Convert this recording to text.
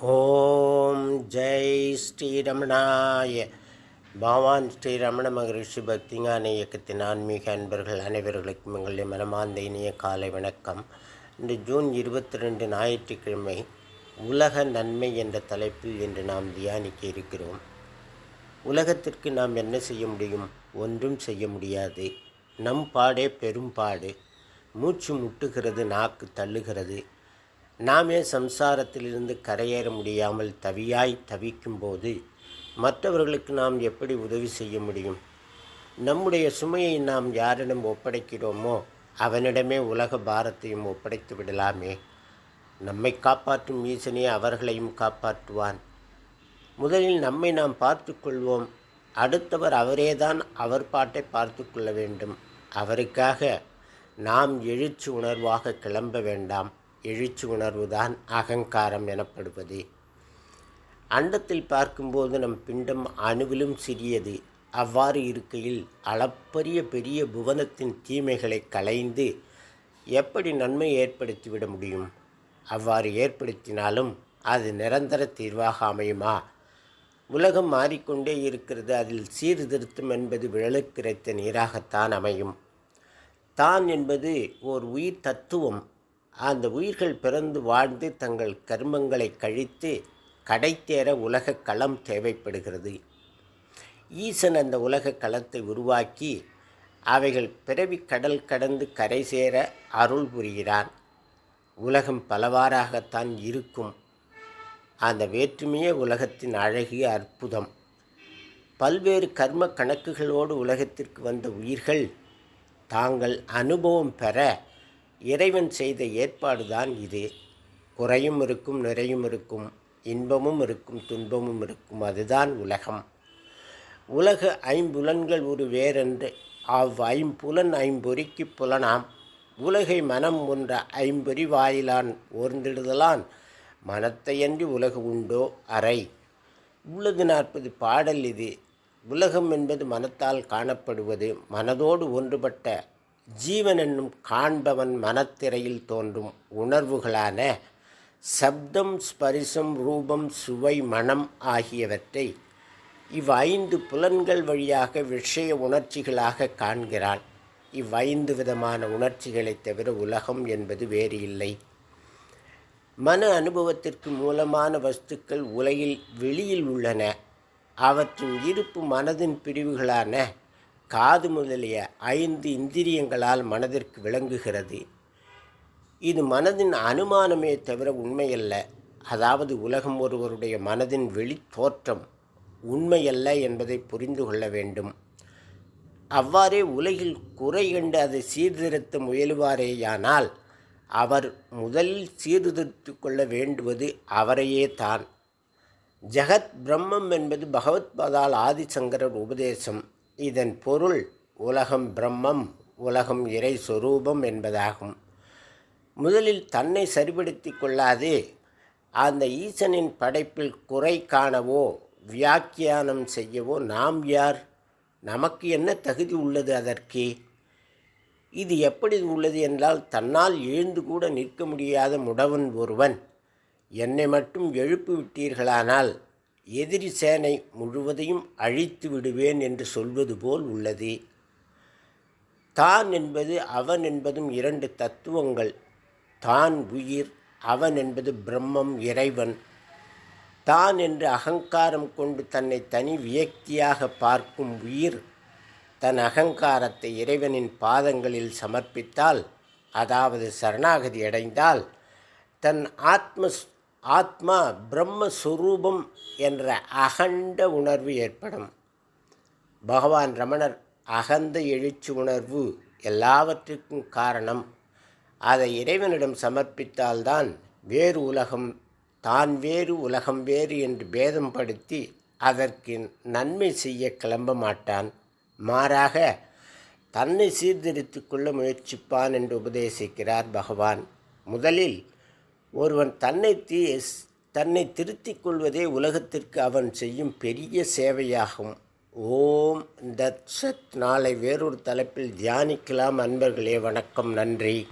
ஓம் ஜெய் ஸ்ரீரமணாய. பகவான் ஸ்ரீரமண மகரிஷி பக்திஞான இயக்கத்தின் ஆன்மீக அன்பர்கள் அனைவர்களுக்கும் எங்களுடைய மனமார்ந்த இனிய காலை வணக்கம். இன்று ஜூன் இருபத்தி ரெண்டு ஞாயிற்றுக்கிழமை உலக நன்மை என்ற தலைப்பில் இன்று நாம் தியானிக்க இருக்கிறோம். உலகத்திற்கு நாம் என்ன செய்ய முடியும்? ஒன்றும் செய்ய முடியாது. நம் பாடே பெரும் பாடு. மூச்சு முட்டுகிறது நாக்கு தள்ளுகிறது. நாமே சம்சாரத்திலிருந்து கரையேற முடியாமல் தவியாய் தவிக்கும்போது மற்றவர்களுக்கு நாம் எப்படி உதவி செய்ய முடியும்? நம்முடைய சுமையை நாம் யாரிடம் ஒப்படைக்கிறோமோ அவனிடமே உலக பாரத்தையும் ஒப்படைத்து விடலாமே. நம்மை காப்பாற்றும் ஈசனே அவர்களையும் காப்பாற்றுவான். முதலில் நம்மை நாம் பார்த்து கொள்வோம். அடுத்தவர் அவரேதான் அவர் பாட்டை பார்த்து கொள்ள வேண்டும். அவருக்காக நாம் எழுச்சி உணர்வாக கிளம்ப வேண்டாம். எழுச்சி உணர்வுதான் அகங்காரம் எனப்படுவது. அண்டத்தில் பார்க்கும்போது நம் பிண்டம் அணுவிலும் சிறியது. அவ்வாறு இருக்கையில் அளப்பரிய பெரிய புவனத்தின் தீமைகளை களைந்து எப்படி நன்மை ஏற்படுத்திவிட முடியும்? அவ்வாறு ஏற்படுத்தினாலும் அது நிரந்தர தீர்வாக அமையுமா? உலகம் மாறிக்கொண்டே இருக்கிறது. அதில் சீர்திருத்தம் என்பது விழலுக்கிரைத்த நீராகத்தான் அமையும். தான் என்பது ஓர் உயிர் தத்துவம். அந்த உயிர்கள் பிறந்து வாழ்ந்து தங்கள் கர்மங்களை கழித்து கடைத்தேற உலக களம் தேவைப்படுகிறது. ஈசன் அந்த உலக களத்தை உருவாக்கி அவைகள் பிறவி கடல் கடந்து கரை சேர அருள் புரிகிறான். உலகம் பலவாறாகத்தான் இருக்கும். அந்த வேற்றுமையே உலகத்தின் அழகிய அற்புதம். பல்வேறு கர்ம கணக்குகளோடு உலகத்திற்கு வந்த உயிர்கள் தாங்கள் அனுபவம் பெற இறைவன் செய்த ஏற்பாடுதான் இது. குறையும் இருக்கும் நிறையும் இருக்கும் இன்பமும் இருக்கும் துன்பமும் இருக்கும் அதுதான் உலகம். உலக ஐம்புலன்கள் ஒரு வேறென்று அவ் ஐம்புலன் ஐம்பொறிக்கு புலனாம். உலகை மனம் ஒன்ற ஐம்பொறி வாயிலான் ஓர்ந்திடுதலான். மனத்தையன்றி உலகு உண்டோ? அறை. உள்ளது நாற்பது பாடல் இது. உலகம் என்பது மனத்தால் காணப்படுவது. மனதோடு ஒன்றுபட்ட ஜீவன் என்னும் காண்பவன் மனத்திரையில் தோன்றும் உணர்வுகளான சப்தம் ஸ்பரிசம் ரூபம் சுவை மனம் ஆகியவற்றை இவ்வைந்து புலன்கள் வழியாக விஷய உணர்ச்சிகளாக காண்கிறான் இவ்வைந்து விதமான உணர்ச்சிகளைத் தவிர உலகம் என்பது வேறு இல்லை. மன அனுபவத்திற்கு மூலமான வஸ்துக்கள் உலகில் வெளியில் உள்ளன. அவற்றின் இருப்பு மனதின் பிரிவுகளான காது முதலிய ஐந்து இந்திரியங்களால் மனதிற்கு விளங்குகிறது. இது மனதின் அனுமானமே தவிர உண்மையல்ல. அதாவது உலகம் ஒருவருடைய மனதின் வெளித்தோற்றம் உண்மையல்ல என்பதை புரிந்து கொள்ள வேண்டும். அவ்வாறே உலகில் குறை கண்டு அதை சீர்திருத்த முயலுவாரேயானால் அவர் முதலில் சீர்திருத்து கொள்ள வேண்டுவது அவரையே தான். ஜெகத் பிரம்மம் என்பது பகவத்பாதால் ஆதிசங்கரர் உபதேசம். இதன் பொருள் உலகம் பிரம்மம் உலகம் இறை சொரூபம் என்பதாகும். முதலில் தன்னை சரிபடுத்தி கொள்ளாது அந்த ஈசனின் படைப்பில் குறை காணவோ வியாக்கியானம் செய்யவோ நாம் யார்? நமக்கு என்ன தகுதி உள்ளது அதற்கு? இது எப்படி உள்ளது என்றால் தன்னால் எழுந்து கூட நிற்க முடியாத முடவன் ஒருவன். என்னை மட்டும் எழுப்பி விட்டீர்களானால் எதிரி சேனை முழுவதையும் அழித்து விடுவேன் என்று சொல்வது போல் உள்ளது. தான் என்பது அவன் என்பதும் இரண்டு தத்துவங்கள். தான் உயிர் அவன் என்பது பிரம்மம் இறைவன். தான் என்று அகங்காரம் கொண்டு தன்னை தனி வியக்தியாக பார்க்கும் உயிர் தன் அகங்காரத்தை இறைவனின் பாதங்களில் சமர்ப்பித்தால் அதாவது சரணாகதி அடைந்தால் தன் ஆத்ம ஆத்மா பிரம்மஸ்வரூபம் என்ற அகண்ட உணர்வு ஏற்படும். பகவான் ரமணர் அகந்த எழுச்சி உணர்வு எல்லாவற்றுக்கும் காரணம். அதை இறைவனிடம் சமர்ப்பித்தால்தான் வேறு உலகம் தான் வேறு உலகம் வேறு என்று பேதம் படுத்தி அதற்கு நன்மை செய்ய கிளம்ப மாட்டான். மாறாக தன்னை சீர்திருத்தி கொள்ள முயற்சிப்பான் என்று உபதேசிக்கிறார் பகவான். முதலில் ஒருவன் தன்னை தீ தன்னை திருத்திக் கொள்வதே உலகத்திற்கு அவன் செய்யும் பெரிய சேவையாகும். ஓம் தத் சத் நாளை வேறொரு தலைப்பில் தியானிக்கலாம் அன்பர்களே. வணக்கம். நன்றி.